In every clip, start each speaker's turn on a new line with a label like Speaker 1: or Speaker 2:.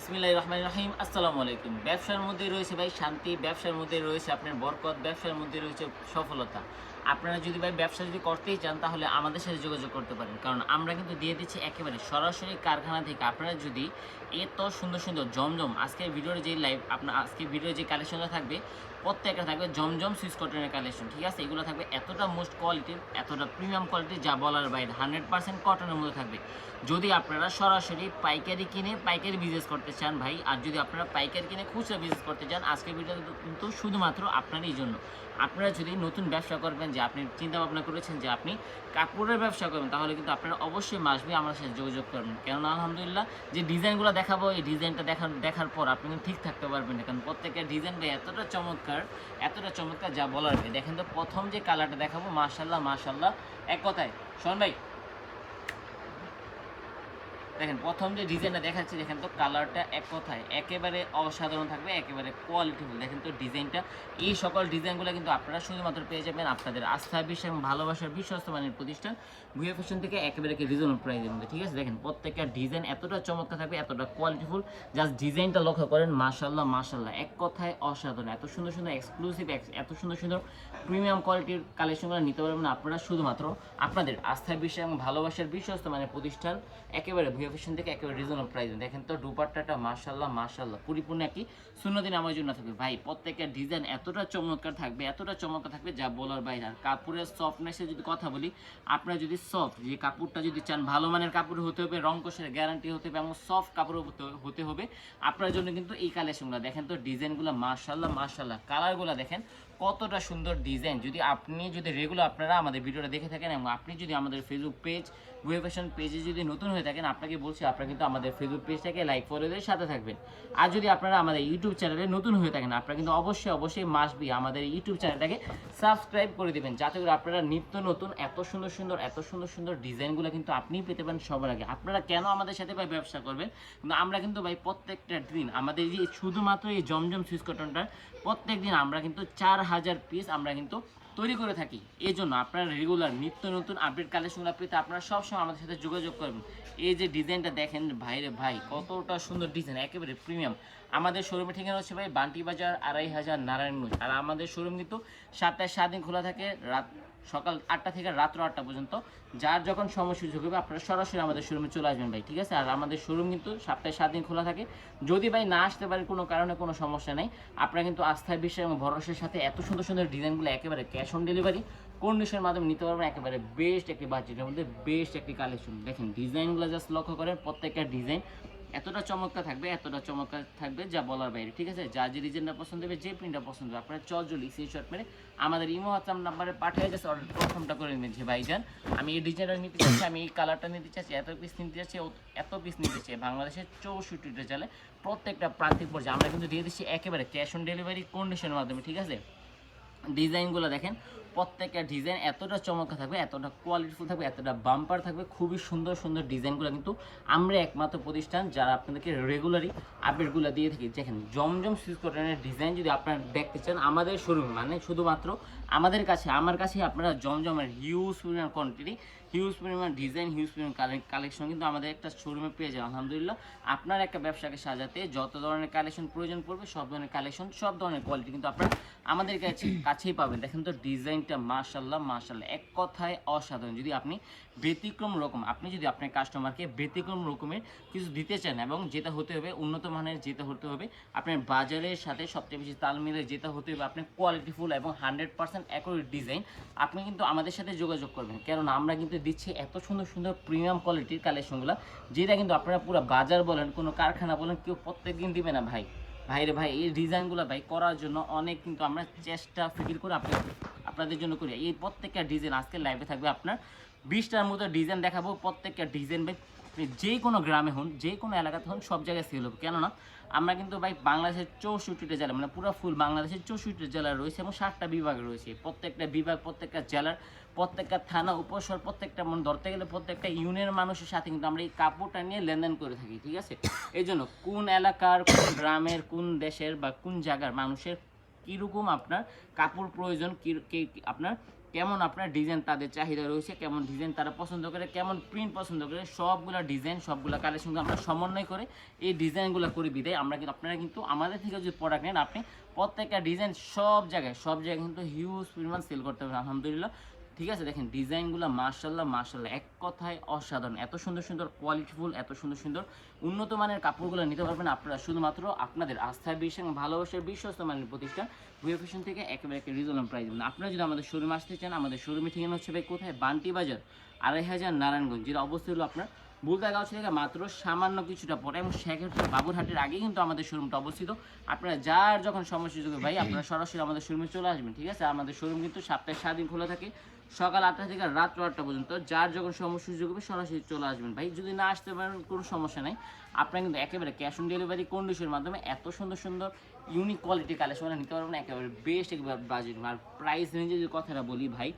Speaker 1: বিসমিল্লাহ রহমান রহিম, আসসালামু আলাইকুম। ব্যবসার মধ্যে রয়েছে ভাই শান্তি, ব্যবসার মধ্যে রয়েছে আপনার বরকত, ব্যবসার মধ্যে রয়েছে সফলতা। আপনারা যদি ভাই ব্যবসা যদি করতেই চান, তাহলে আমাদের সাথে যোগাযোগ করতে পারেন। কারণ আমরা কিন্তু দিয়ে দিচ্ছি একেবারে সরাসরি কারখানা থেকে। আপনারা যদি এত সুন্দর সুন্দর জমজম আজকের ভিডিওর যে লাইভ আপনার আজকে ভিডিওর যে কালেকশনটা থাকবে প্রত্যেকটা থাকবে জমজম সুইস কটনের কালেকশন ঠিক আছে? এগুলো থাকবে এতটা মোস্ট কোয়ালিটির এতটা প্রিমিয়াম কোয়ালিটির যা বলার বাইরে। হান্ড্রেড পার্সেন্ট কটনের মধ্যে থাকবে। যদি আপনারা সরাসরি পাইকারি কিনে পাইকারি বিজনেস করতে চান ভাই, আর যদি আপনারা পাইকারি কিনে খুচরা বিজনেস করতে চান, আজকের ভিডিও কিন্তু শুধুমাত্র আপনারই জন্য। আপনারা যদি নতুন ব্যবসা করবেন, যে আপনি চিন্তা ভাবনা করেছেন যে আপনি কাপড়ের ব্যবসা করবেন, তাহলে কিন্তু আপনারা অবশ্যই মাসবি আমার সাথে যোগাযোগ করবেন। কেননা আলহামদুলিল্লাহ, যে ডিজাইনগুলো দেখাবো, এই ডিজাইনটা দেখার দেখার পর আপনি ঠিক থাকতে পারবেন না। কারণ প্রত্যেকের ডিজাইনটা এতটা চমৎকার এতটা চমৎকার যা বলার দেখেন তো প্রথম যে কালারটা দেখাবো মাশাল্লাহ মাশাল্লাহ এক কথায়। শোন ভাই দেখেন, প্রথম যে ডিজাইনটা দেখাচ্ছি, দেখেন তো কালারটা এক কথায় একেবারে অসাধারণ থাকবে, একেবারে কোয়ালিটিফুল দেখেন তো ডিজাইনটা, এই সকল ডিজাইনগুলো কিন্তু আপনারা শুধুমাত্র পেয়ে যাবেন আপনাদের আস্থা, বিশ্বাস এবং ভালোবাসার বিশ্বস্ত মানের প্রতিষ্ঠান ভুয়া ফ্যাশন থেকে একেবারে রিজনেবল প্রাইসের মধ্যে। ঠিক আছে, দেখেন প্রত্যেকটা ডিজাইন এতটা চমৎকার থাকবে, এতটা কোয়ালিটিফুল জাস্ট ডিজাইনটা লক্ষ্য করেন মাশাল্লাহ মাশাল্লাহ এক কথায় অসাধারণ। এত সুন্দর সুন্দর এক্সক্লুসিভ এত সুন্দর সুন্দর প্রিমিয়াম কোয়ালিটির কালেকশনগুলো নিতে পারবেন আপনারা শুধুমাত্র আপনাদের আস্থা, বিশ্বাস এবং ভালোবাসার বিশ্বস্ত মানের প্রতিষ্ঠান, একেবারে ভুয়া ফ্যাশন থেকে একেবারে রিজনেবল প্রাইস দেখেন তো, দুপাট্টাটা মাশাল্লাহ মাশাল্লাহ পরিপূর্ণ একটি শূন্যদিন আমার জন্য থাকবে। ভাই প্রত্যেকটা ডিজাইন এতটা চমৎকার থাকবে, এতটা চমৎকার থাকবে যা বলার বাইরে। আর কাপড়ের সফটনেসের যদি কথা বলি, আপনারা যদি সফট যে কাপড়টা যদি চান, ভালো মানের কাপড় হতে হবে, রং কোষের গ্যারান্টি হতে হবে, এবং সফট কাপড় হতে- হতে হবে, আপনার জন্য কিন্তু এই কালেকশনগুলো দেখেন তো ডিজাইনগুলো মাশাল্লাহ মাশাল্লাহ কালারগুলো দেখেন কতটা সুন্দর ডিজাইন যদি আপনি, যদি রেগুলার আপনারা আমাদের ভিডিওটা দেখে থাকেন এবং আপনি যদি আমাদের ফেসবুক পেজ ফ্যাশন পেজে যদি নতুন হয়ে থাকেন, আপনাকে বলছি, আপনারা কিন্তু আমাদের ফেসবুক পেজটাকে লাইক ফলো দিয়ে সাথে থাকবেন। আর যদি আপনারা আমাদের ইউটিউব চ্যানেলে নতুন হয়ে থাকেন, আপনারা কিন্তু অবশ্যই অবশ্যই মাসবি আমাদের ইউটিউব চ্যানেলটাকে সাবস্ক্রাইব করে দেবেন, যাতে করে আপনারা নিত্য নতুন, এত সুন্দর সুন্দর, এত সুন্দর সুন্দর ডিজাইনগুলো কিন্তু আপনিই পেতে পারেন সবার আগে। আপনারা কেন আমাদের সাথে ভাই ব্যবসা করবেন? কিন্তু আমরা কিন্তু ভাই প্রত্যেকটা দিন আমাদের যে শুধুমাত্র এই জমজম সুইচ কটনটার প্রত্যেক দিন আমরা কিন্তু চার হাজার পিস আমরা কিন্তু তৈরি করে থাকি। এই জন্য আপনারা রেগুলার নিত্য নতুন আপডেট কালেকশনগুলো পেতে আপনারা সবসময় আমাদের সাথে যোগাযোগ করবেন। এই যে ডিজাইনটা দেখেন, ভাইরে ভাই, কতটা সুন্দর ডিজাইন একেবারে প্রিমিয়াম আমাদের শোরুমের ঠিকানা হচ্ছে ভাই বান্টি বাজার আড়াই হাজার নারায়ণগঞ্জ। আর আমাদের শোরুম কিন্তু সাতটায় সাত দিন খোলা থাকে, রাত সকাল আটটা থেকে রাত্র আটটা পর্যন্ত। যার যখন সময় সুযোগ হবে, আপনারা সরাসরি আমাদের শোরুমে চলে আসবেন ভাই, ঠিক আছে? আর আমাদের শোরুম কিন্তু সপ্তাহে সাত দিন খোলা থাকে। যদি ভাই না আসতে পারেন কোনো কারণে কোনো সমস্যা নেই। আপনারা কিন্তু আস্থায় বিশ্বাস এবং ভরসার সাথে এত সুন্দর সুন্দর ডিজাইনগুলো একেবারে ক্যাশ অন ডেলিভারি কন্ডিশনের মাধ্যমে নিতে পারবেন। একেবারে বেস্ট একটি বাজেটের মধ্যে বেস্ট একটি কালেকশন দেখেন, ডিজাইনগুলো জাস্ট লক্ষ্য করেন, প্রত্যেকটা ডিজাইন এতটা চমৎকার থাকবে, এতটা চমৎকার থাকবে যা বলার বাইরে, ঠিক আছে? যা যে ডিজাইনটা পছন্দ হবে, যে প্রিন্টটা পছন্দ হবে, আপনারা চল জলি স্ক্রিনশট মেরে আমাদের ইমো হোয়াটসঅ্যাপ নাম্বারে পাঠিয়ে যাচ্ছে অর্ডার প্রথমটা করে নেবেন যে, ভাইজান, আমি এই ডিজাইনটা নিতে চাচ্ছি, আমি এই কালারটা নিতে চাচ্ছি, এত পিস নিতে চাচ্ছি এত পিস নিতে চাই বাংলাদেশের চৌষট্টিটা চালে প্রত্যেকটা প্রান্তিক পর্যায়ে আমরা কিন্তু দিয়ে দিচ্ছি একেবারে ক্যাশ অন ডেলিভারি কন্ডিশনের মাধ্যমে, ঠিক আছে? ডিজাইনগুলো দেখেন, প্রত্যেকটা ডিজাইন এতটা চমকা থাকবে, এতটা কোয়ালিটিফুল থাকবে, এতটা বাম্পার থাকবে, খুবই সুন্দর সুন্দর ডিজাইনগুলো কিন্তু আমরা একমাত্র প্রতিষ্ঠান যারা আপনাদেরকে রেগুলারই আপডেটগুলো দিয়ে থাকি। দেখেন, জমজম সুইচ কটনের ডিজাইন যদি আপনারা দেখতে চান, আমাদের শোরুমে মানে শুধুমাত্র আমাদের কাছে, আমার কাছে আপনারা জমজমের হিউজ পরিমাণ কোয়ান্টিটি হিউজ পরিমাণ ডিজাইন হিউজ পরিমাণ কালেকশন কিন্তু আমাদের একটা শোরুমে পেয়ে যান আলহামদুলিল্লাহ, আপনার একটা ব্যবসাকে সাজাতে যত ধরনের কালেকশন প্রয়োজন পড়বে, সব ধরনের কালেকশন সব ধরনের কোয়ালিটি কিন্তু আপনারা আমাদের কাছে, কাছেই পাবেন। দেখেন তো ডিজাইনটা মাশাল্লাহ মাশাল্লাহ এক কথায় অসাধারণ। যদি আপনি ব্যতিক্রম রকম, আপনি যদি আপনার কাস্টমারকে ব্যতিক্রম রকমের কিছু দিতে চান এবং যেটা হতে হবে, উন্নত মানের যেটা হতে হবে, আপনার বাজারের সাথে সবচেয়ে বেশি তাল মিলে যেটা হতে হবে, আপনার কোয়ালিটিফুল এবং হান্ড্রেড পার্সেন্ট অ্যাকুরেট ডিজাইন, আপনি কিন্তু আমাদের সাথে যোগাযোগ করবেন। কেননা আমরা কিন্তু দিচ্ছি এত সুন্দর সুন্দর প্রিমিয়াম কোয়ালিটির কালেকশনগুলো, যেটা কিন্তু আপনারা পুরো বাজার বলেন, কোনো কারখানা বলেন, কেউ প্রত্যেক দিন দিবে না ভাই। ভাইরে ভাই, এই ডিজাইনগুলো ভাই করার জন্য অনেক কিন্তু আমরা চেষ্টা ফিকির করে আপনি, আপনাদের জন্য করি। এই প্রত্যেকটা ডিজাইন আজকে লাইভে থাকবে আপনার। বিশটার মতো ডিজাইন দেখাবো প্রত্যেকটা ডিজাইন ভাই। যে কোনো গ্রামে হন যে কোনো এলাকাতে হন, সব জায়গায় সেল হবে। কেননা আমরা কিন্তু ভাই বাংলাদেশের চৌষট্টিটা জেলা মানে পুরো ফুল বাংলাদেশের চৌষট্টি জেলা রয়েছে এবং ষাটটা বিভাগ রয়েছে। প্রত্যেকটা বিভাগ, প্রত্যেকটা জেলার, প্রত্যেকটা থানা, উপসর, প্রত্যেকটা মানে ধরতে গেলে প্রত্যেকটা ইউনিয়নের মানুষের সাথে কিন্তু আমরা এই কাপড়টা নিয়ে লেনদেন করে থাকি, ঠিক আছে? এই জন্য কোন এলাকার, কোন গ্রামের, কোন দেশের বা কোন জায়গার মানুষের কীরকম আপনার কাপড় প্রয়োজন কি- আপনার কেমন আপনার ডিজাইন তাদের চাহিদা রয়েছে, কেমন ডিজাইন তারা পছন্দ করে, কেমন প্রিন্ট পছন্দ করে, সবগুলা ডিজাইন সবগুলা কালেকশনকে আমরা সমন্বয় করে এই ডিজাইনগুলো করে বিদায়। আমরা কিন্তু, আপনারা কিন্তু আমাদের থেকে যদি প্রোডাক্ট নেন, আপনি প্রত্যেকটা ডিজাইন সব জায়গায় সব জায়গায় কিন্তু হিউজ পরিমাণ সেল করতে পারবেন, আলহামদুলিল্লাহ। ঠিক আছে, দেখেন ডিজাইনগুলো মার্শাল্লাহ মার্শাল্লাহ এক কথায় অসাধারণ। এত সুন্দর সুন্দর কোয়ালিটিফুল এত সুন্দর সুন্দর, উন্নত মানের কাপড়গুলো নিতে পারবেন আপনারা। শুধুমাত্র আপনাদের আস্থার বিশ্বাস ভালোবাসার বিশ্বস্ত মানের প্রতিষ্ঠান বুয়ে ফ্যাশন থেকে একেবারে একটা রিজনেবল প্রাইস দেবেন। আপনারা যদি আমাদের শোরুমে আসতে চান, আমাদের শোরুমে ঠিকানা হচ্ছে ভাই কোথায়? বান্টি বাজার, আড়াই হাজার নারায়ণগঞ্জ। যেটা অবস্থা হলো আপনার বুলদাগাঁও থেকে মাত্র সামান্য কিছুটা পরে এবং সেক্ষেত্রে বাবুরহাটের আগে কিন্তু আমাদের শোরুমটা অবস্থিত। আপনারা যার যখন সমস্যা সুযোগে ভাই, আপনারা সরাসরি আমাদের শোরুমে চলে আসবেন, ঠিক আছে? আমাদের শোরুম কিন্তু সপ্তাহে সাত দিন খোলা থাকে। সকাল আটটা থেকে রাত আটটা পর্যন্ত। যার যখন সময় সুযোগ হবে, সরাসরি চলে আসবেন। ভাই, যদি না আসতে পারেন, কোনো সমস্যা নাই। আপনারা কিন্তু একেবারে ক্যাশ অন ডেলিভারি কন্ডিশনের মাধ্যমে এত সুন্দর সুন্দর ইউনিক কোয়ালিটি কালেকশন নিতে পারবেন। একেবারে বেস্ট একবার বাজেট আর প্রাইস রেঞ্জে যদি কথাটা বলি ভাই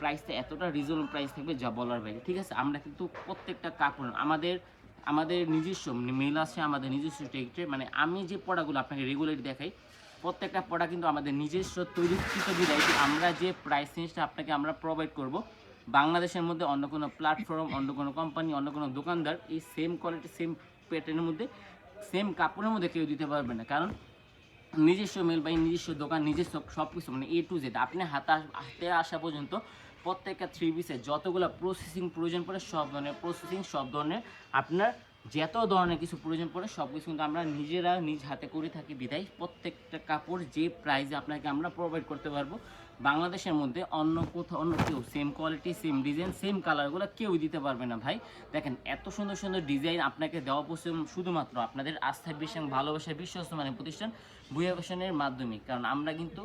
Speaker 1: প্রাইসটা এতটা রিজনেবল প্রাইস থাকবে যা বলার বাইরে। ঠিক আছে? আমরা কিন্তু প্রত্যেকটা কাপড়, আমাদের আমাদের নিজস্ব মেল আছে আমাদের নিজস্ব টেক্সটে মানে আমি যে পড়াগুলো আপনাকে রেগুলারলি দেখাই প্রত্যেকটা পড়া কিন্তু আমাদের নিজস্ব তৈরিকৃত বিদায় আমরা যে প্রাইস রেঞ্জটা আপনাকে আমরা প্রোভাইড করব, বাংলাদেশের মধ্যে অন্য কোনো প্ল্যাটফর্ম অন্য কোনো কোম্পানি অন্য কোনো দোকানদার এই সেম কোয়ালিটি সেম প্যাটার্নের মধ্যে সেম কাপড়ের মধ্যে কেউ দিতে পারবে না। কারণ নিজস্ব মেল বাই নিজস্ব দোকান, নিজস্ব সব কিছু মানে এ টু জেড আপনি হাতে হাতে আসা পর্যন্ত প্রত্যেকটা থ্রি পিসের যতগুলো প্রসেসিং প্রয়োজন পড়ে সব ধরনের প্রসেসিং সব ধরনের আপনার যত ধরনের কিছু প্রয়োজন পড়ে সব কিছু কিন্তু আমরা নিজেরা নিজ হাতে করে থাকি বিদায়। প্রত্যেকটা কাপড় যে প্রাইজে আপনাকে আমরা প্রোভাইড করতে পারব, বাংলাদেশের মধ্যে অন্য কোথাও, অন্য কেউ same quality same design same কালারগুলো কেউ দিতে পারবে না ভাই। দেখেন, এত সুন্দর সুন্দর ডিজাইন আপনাকে দেওয়া পছন্দ শুধুমাত্র আপনাদের আস্থার বিশ্বাস এবং ভালোবাসার বিশ্বস্ত মানে প্রতিষ্ঠান ভুয়া ফ্যাশনের মাধ্যমে। কারণ আমরা কিন্তু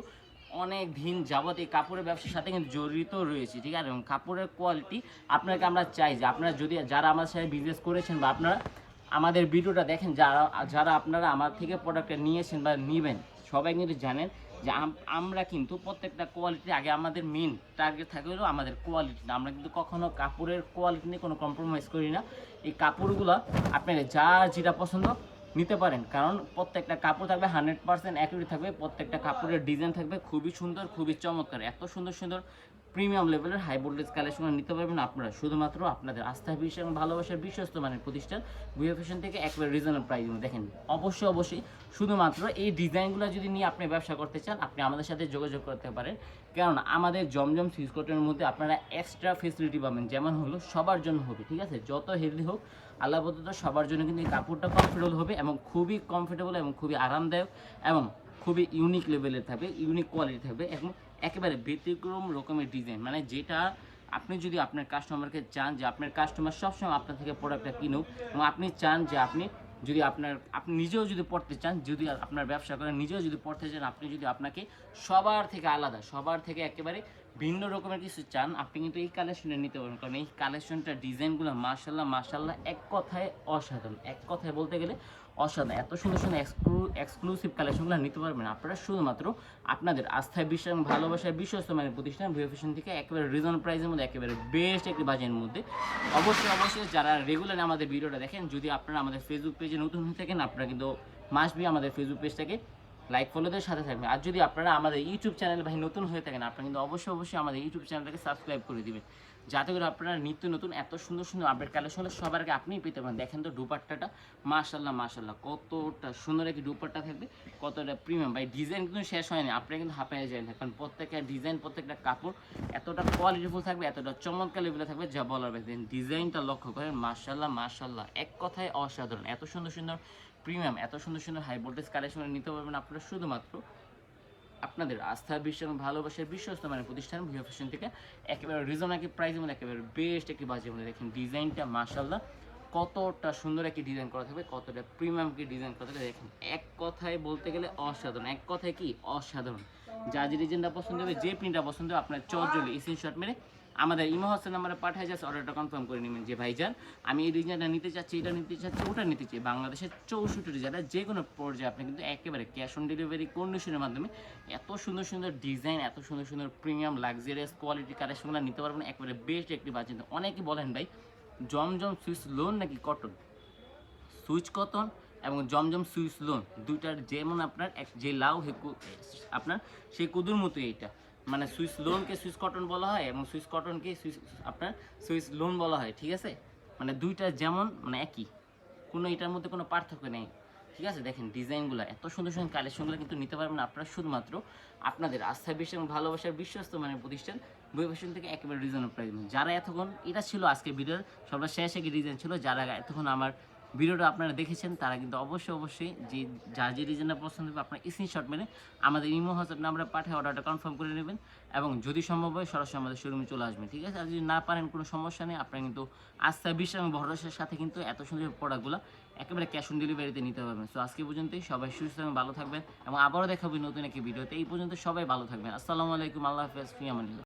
Speaker 1: অনেক দিন যাবত এই কাপড়ের ব্যবসার সাথে কিন্তু জড়িত রয়েছি, ঠিক আছে? কাপড়ের কোয়ালিটি আপনাকে আমরা চাই যে আপনারা যদি, যারা আমার সাথে বিজনেস করেছেন বা আপনারা আমাদের ভিডিওটা দেখেন, যারা যারা আপনারা আমার থেকে প্রোডাক্টটা নিয়েছেন বা নেবেন, সবাই কিন্তু জানেন যে আম- আমরা কিন্তু প্রত্যেকটা কোয়ালিটি আগে আমাদের মেন টার্গেট থাকে হলো আমাদের কোয়ালিটি আমরা কিন্তু কখনো কাপড়ের কোয়ালিটি নিয়ে কোনো কম্প্রোমাইজ করি না। এই কাপড়গুলো আপনাদের যা যেটা পছন্দ নিতে পারেন। কারণ প্রত্যেকটা কাপড় থাকবে হান্ড্রেড পার্সেন্ট অ্যাকুরেট থাকবে, প্রত্যেকটা কাপড়ের ডিজাইন থাকবে খুবই সুন্দর, খুবই চমৎকার। এত সুন্দর সুন্দর প্রিমিয়াম লেভেলের হাই ভোল্টেজ কালেকশন নিতে পারবেন আপনারা। শুধুমাত্র আপনাদের আস্থা বিশ্বাস এবং ভালোবাসার বিশ্বস্ত মানের প্রতিষ্ঠান বুয়া ফ্যাশন থেকে একবার রিজনেবল প্রাইস দেখেন, অবশ্যই অবশ্যই শুধুমাত্র এই ডিজাইনগুলো যদি নিয়ে আপনি ব্যবসা করতে চান, আপনি আমাদের সাথে যোগাযোগ করতে পারেন। কারণ আমাদের জমজম সুইসকটের মধ্যে আপনারা এক্সট্রা ফেসিলিটি পাবেন। যেমন হলো সবার জন্য হবে, ঠিক আছে? যত হেলদি হোক, আল্লাহ প্রদত্ত সবার জন্য কিন্তু এই কাপড়টা কমফোর্টেবল হবে এবং খুবই কমফোর্টেবল এবং খুবই আরামদায়ক এবং খুবই ইউনিক লেভেলের থাকবে ইউনিক কোয়ালিটি থাকবে এবং একেবারে ব্যতিক্রম রকমের ডিজাইন মানে যেটা আপনি যদি আপনার কাস্টমারকে চান যে আপনার কাস্টমার সবসময় আপনার থেকে প্রোডাক্টটা কিনুক, এবং আপনি চান যে আপনি যদি আপনার, আপনি নিজেও যদি পড়তে চান, যদি আপনার ব্যবসা করেন, নিজেও যদি পড়তে চান, আপনি যদি আপনাকে সবার থেকে আলাদা, সবার থেকে একেবারে ভিন্ন রকমের কিছু চান, আপনি কিন্তু এই কালেকশনটা নিতে পারেন কারণ এই কালেকশনটা ডিজাইনগুলো মার্শাল্লাহ মার্শাল্লাহ এক কথায় অসাধারণ। এক কথায় বলতে গেলে অসাধারণ। এত সুন্দর সুন্দর এক্সক্লু এক্সক্লুসিভ কালেকশনগুলো নিতে পারবেন। আপনারা শুধুমাত্র আপনাদের আস্থায়, বিশ্বাস ভালোবাসায় বিশ্বস্ত মানের প্রতিষ্ঠান ভিও ফ্যাশন থেকে একেবারে রিজনেবল প্রাইসের মধ্যে, একেবারে বেস্ট একটি বাজেটের মধ্যে। অবশ্যই অবশ্যই যারা রেগুলার আমাদের ভিডিওটা দেখেন, যদি আপনারা আমাদের ফেসবুক পেজে নতুন হয়ে থাকেন, আপনারা কিন্তু মাস্ট বি আমাদের ফেসবুক পেজটাকে লাইক ফলোদের সাথে থাকবেন। আর যদি আপনারা আমাদের ইউটিউব চ্যানেল ভাই নতুন হয়ে থাকেন, আপনারা কিন্তু অবশ্যই অবশ্যই আমাদের ইউটিউব চ্যানেলটাকে সাবস্ক্রাইব করে দিবেন। যাতে করে আপনারা নিত্য নতুন, এত সুন্দর সুন্দর আপডেট কালেকশন সবার আগে আপনিই পেতে পারেন। দেখেন তো দুপাট্টাটা মাশাল্লাহ মাশাল্লাহ কতটা সুন্দর একটি দুপাট্টা থাকবে, কতটা প্রিমিয়াম ভাই ডিজাইন কিন্তু শেষ হয়নি, আপনারা কিন্তু হাঁপায় যায় না কারণ প্রত্যেকটা ডিজাইন প্রত্যেকটা কাপড় এতটা কোয়ালিটিফুল থাকবে, এতটা চমৎকার লেভেলে থাকবে যা বলার ডিজাইনটা লক্ষ্য করেন মাশাল্লাহ মাশাল্লাহ এক কথায় অসাধারণ। এত সুন্দর সুন্দর প্রিমিয়াম এত সুন্দর সুন্দর হাই ভোল্টেজ কালেকশন নিতে পারবেন আপনারা শুধুমাত্র আপনাদের আস্থা, বিশ্বাস এবং ভালোবাসার বিশ্বস্ত মানে প্রতিষ্ঠান ভিও ফ্যাশন থেকে। একেবারে রিজনেবল প্রাইসের মধ্যে, একেবারে বেস্ট একটি বাজে মধ্যে। দেখেন ডিজাইনটা মাশাল্লাহ কতটা সুন্দর একটি ডিজাইন করা থাকবে, কতটা প্রিমিয়াম কি ডিজাইন করা থাকবে। দেখেন, এক কথায় বলতে গেলে অসাধারণ। এক কথায় কি? অসাধারণ। যা যে ডিজাইনটা পছন্দ হবে, যে প্রিন্টটা পছন্দ হবে, আপনার চটজলি স্ক্রিনশট মেরে আমাদের ইমো হোসেন নাম্বারে পাঠিয়ে যাচ্ছে অর্ডারটা কনফার্ম করে নেবেন যে ভাইজান, আমি এই ডিজাইনটা নিতে চাচ্ছি, এটা নিতে চাচ্ছি, ওটা নিতে চাই। বাংলাদেশের চৌষট্টি জেলায় যে কোনো পর্যায়ে আপনি কিন্তু একেবারে ক্যাশ অন ডেলিভারি কন্ডিশনের মাধ্যমে এত সুন্দর সুন্দর ডিজাইন এত সুন্দর সুন্দর প্রিমিয়াম লাক্সারিয়াস কোয়ালিটি কালেকশনগুলো নিতে পারবেন, একেবারে বেস্ট একটি বাজেট অনেকে বলেন ভাই, জমজম সুইচ লোন নাকি কটন সুইচ কটন এবং জমজম সুইচ লোন দুইটার যেমন আপনার এক যে লাউ হেকু আপনার সেই কুদুর মতো এইটা। মানে সুইস লোনকে সুইস কটন বলা হয় এবং সুইস কটনকে সুইস, আপনার সুইস লোন বলা হয়, ঠিক আছে? মানে দুইটা যেমন মানে একই। কোনো এটার মধ্যে কোনো পার্থক্য নেই। ঠিক আছে? দেখেন ডিজাইনগুলো এত সুন্দর সুন্দর কালেকশনগুলো কিন্তু নিতে পারবেন আপনারা শুধুমাত্র আপনাদের আস্থা বিশ্বাস এবং ভালোবাসার বিশ্বস্ত মানে প্রতিষ্ঠান বই ফ্যাশন থেকে একেবারে রিজনেবল প্রাইস যারা এতক্ষণ, এটা ছিল আজকে ভিডিওর সবার শেষ একই ডিজাইন ছিল? যারা এতক্ষণ আমার ভিডিওটা আপনারা দেখেছেন, তারা কিন্তু অবশ্যই অবশ্যই যে যার যে ডিজাইনটা পছন্দ হবে আপনার স্ক্রিনশট মেরে আমাদের ইমো হোয়াটসঅ্যাপ নাম্বারে পাঠিয়ে অর্ডারটা কনফার্ম করে নেবেন এবং যদি সম্ভব হয় সরাসরি আমাদের শোরুমে চলে আসবেন, ঠিক আছে? আর যদি না পারেন কোনো সমস্যা নেই, আপনারা কিন্তু আস্থা বিশ্বাস এবং ভরসার সাথে কিন্তু এত সুন্দর প্রোডাক্টগুলো একেবারে ক্যাশ অন ডেলিভারিতে নিতে পারবেন। সো আজকে পর্যন্তই, সবাই সুস্থ এবং ভালো থাকবেন এবং আবারও দেখাবো নতুন একটি ভিডিওতে। এই পর্যন্ত সবাই ভালো থাকবেন। আসসালামু আলাইকুম, আল্লাহ হাফেজ, ফিয়ামানিল্লাহ।